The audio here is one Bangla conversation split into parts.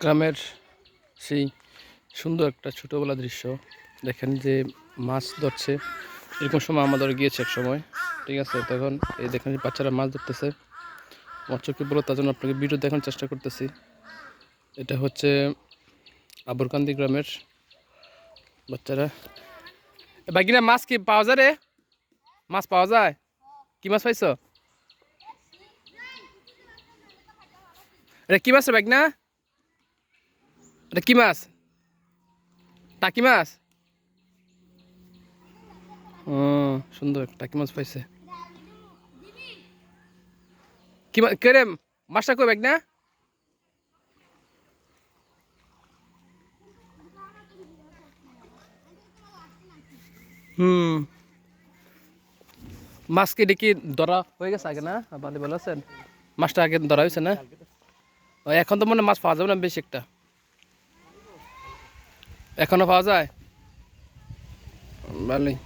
গ্রামের সেই সুন্দর একটা ছোটোবেলা দৃশ্য। দেখেন যে মাছ ধরছে। এরকম সময় আমাদের গিয়েছে এক সময়। ঠিক আছে, তখন এই দেখেন বাচ্চারা মাছ ধরতেছে। আমার চোখে বলো তার জন্য আপনাকে ভিডিও দেখানোর চেষ্টা করতেছি। এটা হচ্ছে আবরকান্দি গ্রামের বাচ্চারা। বাগিনা মাছ কি পাওয়া যায় রে? মাছ পাওয়া যায়? কি মাছ পাইছো? এটা কি মাছ রে বাগনা এটা কি মাছ? টাকি মাছ? ও, সুন্দর, টাকি মাছ পাইছে। কি কে মাছটা কই বাগনা হুম। মাছ কি দেখি ধরা হয়ে গেছে আগে না? ভালো আছেন? মাছটা আগে ধরা হয়েছে না? এখন তো মনে মাছ পাওয়া যাবে না বেশি একটা। এখনও পাওয়া যায়? ভালোই।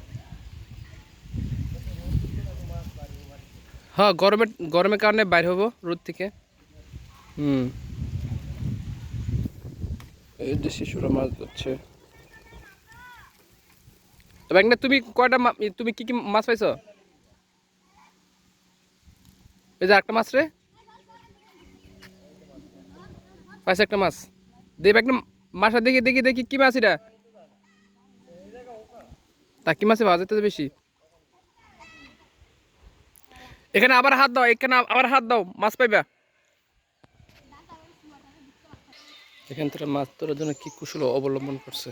হ্যাঁ গরমের গরমের কারণে বাইর হব রোদ থেকে। হুম। এই যে শিশুরা মাছ ধরছে। তবে একটা তুমি কয়টা তুমি কি কি মাছ পাইছো? এই যে একটা মাছ রে। পাইছে একটা মাছ। দেব একটা মাছটা দেখি দেখি দেখি, কি মাছ এটা? তা কি মাছে পাওয়া যেতে বেশি? এখানে আবার হাত দাও, এখানে আবার হাত দাও, মাছ পাইবা। এখান থেকে মাছ ধরার জন্য কি কুশল অবলম্বন করছে?